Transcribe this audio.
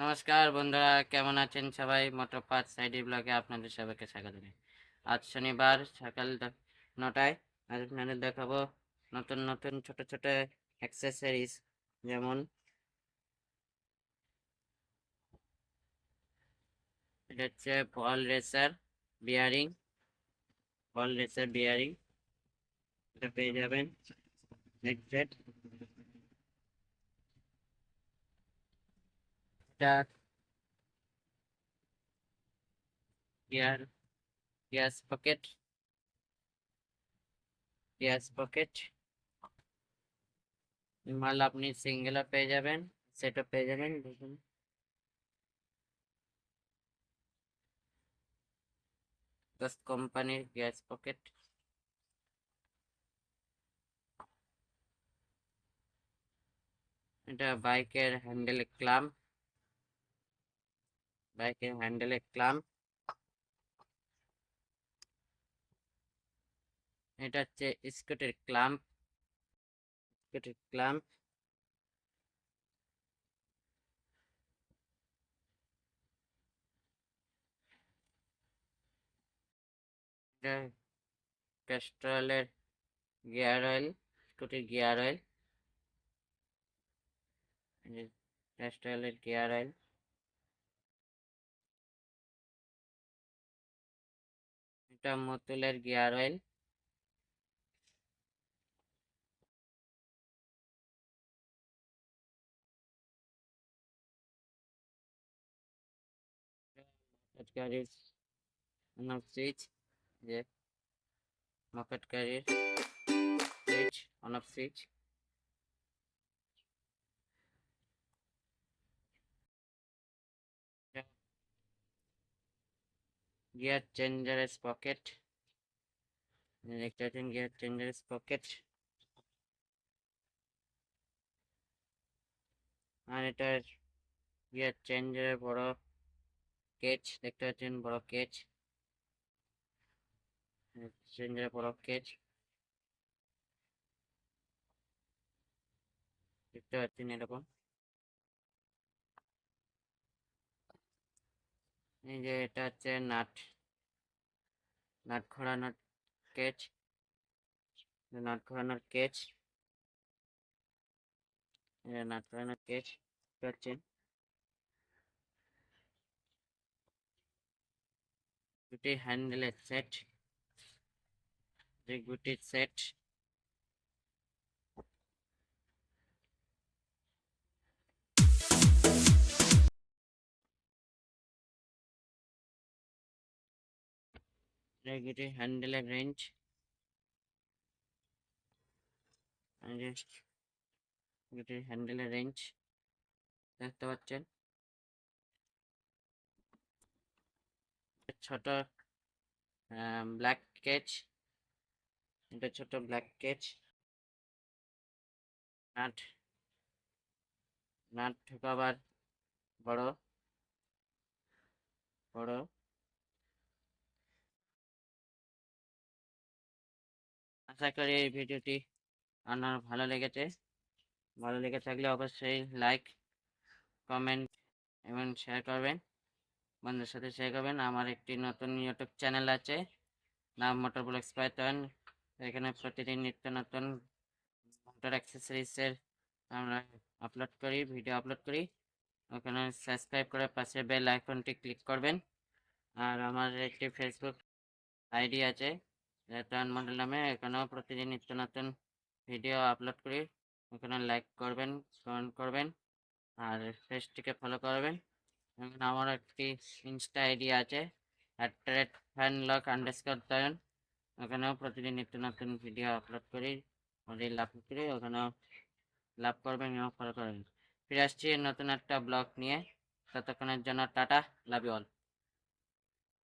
নমস্কার বন্ধুরা, কেমন আছেন সবাই? মোটর পার্ট সাইডি ব্লগে আপনাদের সবাইকে স্বাগত জানাই। আজ শনিবার, সকাল নটায় আজ আপনাদের দেখাবো নতুন নতুন ছোট ছোট অ্যাক্সেসরিজ যেমন এটা হচ্ছে ball racer bearing ball racer bearing এটা পেয়ে যাবেন নেট সেট এটা gear gas pocket gas pocket মাল আপনি সিঙ্গেলও পেয়ে যাবেন সেটও পেয়ে যাবেন, দেখুন। দশ কোম্পানির গ্যাস পকেট এটা বাইকের হ্যান্ডেলে ক্লাম বাইকের হ্যান্ডেলে ক্লাম এটা হচ্ছে স্কুটের ক্লাম্প স্কুটের ক্লাম্প ক্যাস্ট্রলের গিয়ার অয়েল স্কুটির গিয়ার অয়েল ক্যাস্ট্রলের গিয়ার অয়েল এটা মতুলের গিয়ার অয়েল গাড়ির অন সুইচ যে মকেট গাড়ির switch on off switch gear চেঞ্জারের pocket দেখতে পাচ্ছেন গিয়ার চেঞ্জারের পকেট আর এটার গিয়ার চেঞ্জারের বড় কেচ দেখতে পাচ্ছেন বড় কেচ চেঞ্জারের বড় কেচ দেখতে পাচ্ছেন এরকম এই যে এটা হচ্ছে নাট নাট ঘোরানোর কেচ নাট ঘোরানোর কেচ নাট ঘোরানোর কেচ পাচ্ছেন। দুটি হ্যান্ডেলের সেট যে গুটির সেট গুটি হ্যান্ডেলের রেঞ্জ গুটির হ্যান্ডেলের রেঞ্জ দেখতে পাচ্ছেন ছোট ব্ল্যাক কেচ এটা ছোট ব্ল্যাক কেচ নাট নাট ঢুকাবার বড় বড় আশা করি এই ভিডিওটি আপনার ভালো লেগেছে। ভালো লেগে থাকলে অবশ্যই লাইক কমেন্ট এবং শেয়ার করবেন। বন্ধুর সাথে শেয়ার করবেন। আমার একটি নতুন ইউটিউব চ্যানেল আছে, নাম মোটর ব্লগস পাইথন এখানে প্রতিদিন নিত্য নতুন মোটর অ্যাক্সেসরিজের আমরা আপলোড করি ভিডিও আপলোড করি। ওখানে সাবস্ক্রাইব করে পাশে বেল আইকনটি ক্লিক করবেন। আর আমার একটি ফেসবুক আইডি আছে রেতন মন্ডল নামে এখানেও প্রতিদিন নিত্য নতুন ভিডিও আপলোড করি। ওখানে লাইক করবেন কমেন্ট করবেন, আর পেজটিকে ফলো করবেন। আমার একটি ইনস্টা আইডি আছে at rate fan lock underscore তয়ন ওখানেও প্রতিদিন নিত্য নতুন ভিডিও আপলোড করি রিল আপলোড করি, ওখানেও লাভ করবেন এবং ফলো করবেন। ফিরে আসছি নতুন একটা ব্লগ নিয়ে। ততক্ষণের জন্য টাটা লাভ অল